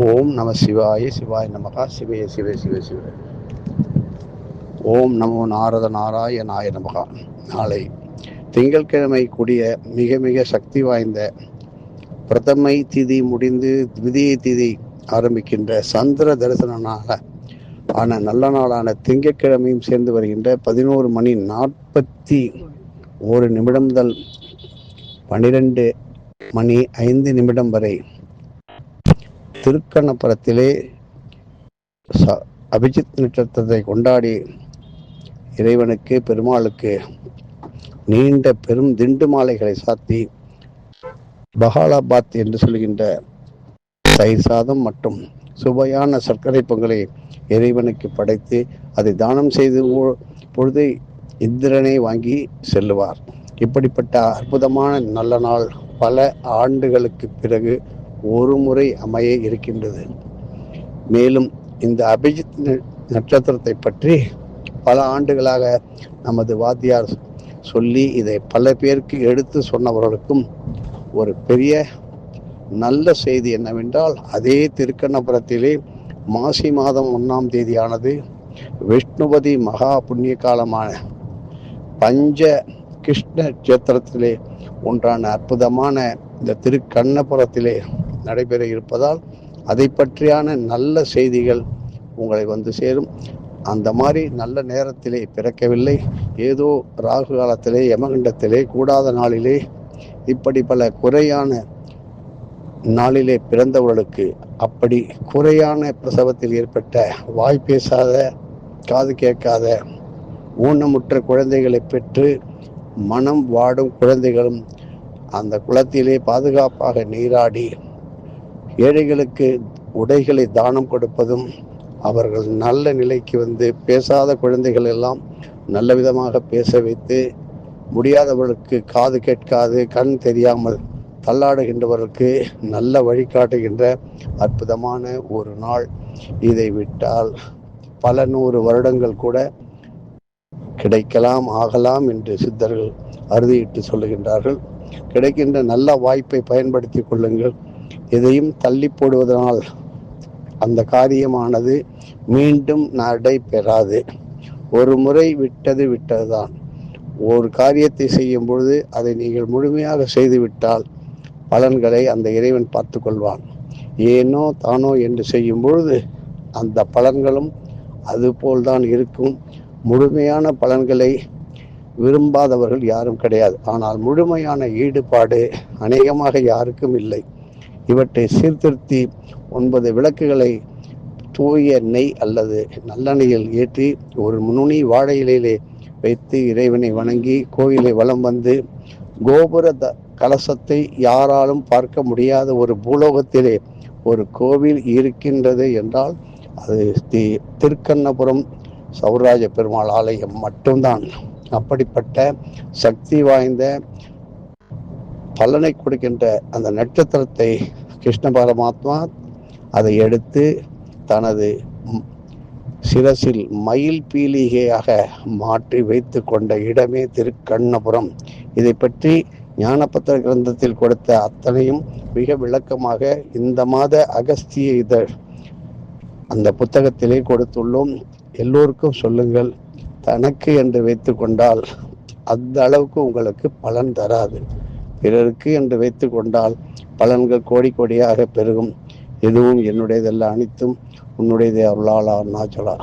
ஓம் நம சிவாய சிவாய நமகா. சிவய சிவ சிவ சிவ. ஓம் நமோ நாரத நாராயணாய நமகா. நாளை திங்கட்கிழமை கூடிய மிக மிக சக்தி வாய்ந்த பிரதமை திதி முடிந்து திதியை திதி ஆரம்பிக்கின்ற சந்திர தரிசனனாக ஆன நல்ல நாளான திங்கட்கிழமையும் சேர்ந்து வருகின்ற பதினோரு மணி நாற்பத்தி ஒரு நிமிடம் முதல் பன்னிரெண்டு மணி ஐந்து நிமிடம் வரை திருக்கண்ணபுரத்திலே ச- அபிஜித் நட்சத்திரத்தை கொண்டாடி இறைவனுக்கு பெருமாளுக்கு நீண்ட பெரும் திண்டு மாலைகளை சாத்தி பஹாலாபாத் என்று சொல்கின்ற தயிர் சாதம் மற்றும் சுவையான சர்க்கரை பொங்கலை இறைவனுக்கு படைத்து அதை தானம் செய்து பொழுது இந்திரனை வாங்கி செல்லுவார். இப்படிப்பட்ட அற்புதமான நல்ல நாள் பல ஆண்டுகளுக்கு பிறகு ஒரு முறை அமைய இருக்கின்றது. மேலும் இந்த அபிஜித் நட்சத்திரத்தை பற்றி பல ஆண்டுகளாக நமது வாத்தியார் சொல்லி இதை பல பேருக்கு எடுத்து சொன்னவர்களுக்கும் ஒரு பெரிய நல்ல செய்தி என்னவென்றால் அதே திருக்கண்ணபுரத்திலே மாசி மாதம் ஒன்றாம் தேதியானது விஷ்ணுபதி மகா புண்ணிய காலமான பஞ்ச கிருஷ்ண கஷேத்திரத்திலே ஒன்றான அற்புதமான இந்த திருக்கண்ணபுரத்திலே நடைபெற இருப்பதால் அதை பற்றியான நல்ல செய்திகள் உங்களை வந்து சேரும். அந்த மாதிரி நல்ல நேரத்திலே பிறக்கவில்லை. ஏதோ ராகு காலத்திலே யமகண்டத்திலே கூடாத நாளிலே இப்படி பல குறையான நாளிலே பிறந்தவர்களுக்கு அப்படி குறையான பிரசவத்தில் ஏற்பட்ட வாய் பேசாத காது கேட்காத ஊனமுற்ற குழந்தைகளை பெற்று மனம் வாடும் குழந்தைகளும் அந்த குளத்திலே பாதுகாப்பாக நீராடி ஏழைகளுக்கு உடைகளை தானம் கொடுப்பதும் அவர்கள் நல்ல நிலைக்கு வந்து பேசாத குழந்தைகள் எல்லாம் நல்ல விதமாக பேச வைத்து முடியாதவர்களுக்கு காது கேட்காது கண் தெரியாமல் தள்ளாடுகின்றவர்களுக்கு நல்ல வழிகாட்டுகின்ற அற்புதமான ஒரு நாள் இதை விட்டால் பல நூறு வருடங்கள் கூட கிடைக்கலாம் ஆகலாம் என்று சித்தர்கள் அறுதியிட்டு சொல்லுகின்றார்கள். கிடைக்கின்ற நல்ல வாய்ப்பை பயன்படுத்திக் கொள்ளுங்கள். எதையும் தள்ளி போடுவதனால் அந்த காரியமானது மீண்டும் நடைபெறாது. ஒரு முறை விட்டது விட்டதுதான். ஒரு காரியத்தை செய்யும் பொழுது அதை நீங்கள் முழுமையாக செய்துவிட்டால் பலன்களை அந்த இறைவன் பார்த்து கொள்வான் ஏனோ தானோ என்று செய்யும் பொழுது அந்த பலன்களும் அதுபோல்தான் இருக்கும். முழுமையான பலன்களை விரும்பாதவர்கள் யாரும் கிடையாது. ஆனால் முழுமையான ஈடுபாடு அநேகமாக யாருக்கும் இல்லை. இவற்றை சீர்திருத்தி ஒன்பது விளக்குகளை தூய நெய் அல்லது நல்லெண்ணெயில் ஏற்றி ஒரு நுனி வாழை இலையிலே வைத்து இறைவனை வணங்கி கோயிலை வலம் வந்து கோபுர த- கலசத்தை யாராலும் பார்க்க முடியாத ஒரு பூலோகத்திலே ஒரு கோவில் இருக்கின்றது என்றால் அது தி- திருக்கண்ணபுரம் சௌராஜ பெருமாள் ஆலயம் மட்டும்தான். அப்படிப்பட்ட சக்தி வாய்ந்த பலனை கொடுக்கின்ற அந்த நட்சத்திரத்தை கிருஷ்ண பரமாத்மா அதை எடுத்து தனது சிரசில் மயில் பீலிகையாக மாற்றி வைத்து கொண்ட இடமே திருக்கண்ணபுரம். இதை பற்றி ஞானபத்திர கிரந்தத்தில் கொடுத்த அத்தனையும் மிக விளக்கமாக இந்த மாத அகஸ்திய இதழ் அந்த புத்தகத்திலே கொடுத்துள்ளோம். எல்லோருக்கும் சொல்லுங்கள். தனக்கு என்று வைத்து கொண்டால் அந்த அளவுக்கு உங்களுக்கு பலன் தராது. பிறருக்கு என்று வைத்து கொண்டால் பலன்கள் கோடி கோடியாக பெருகும். எதுவும் என்னுடையதல்ல அனைத்தும் உன்னுடையதே அருளாளா நாச்சலா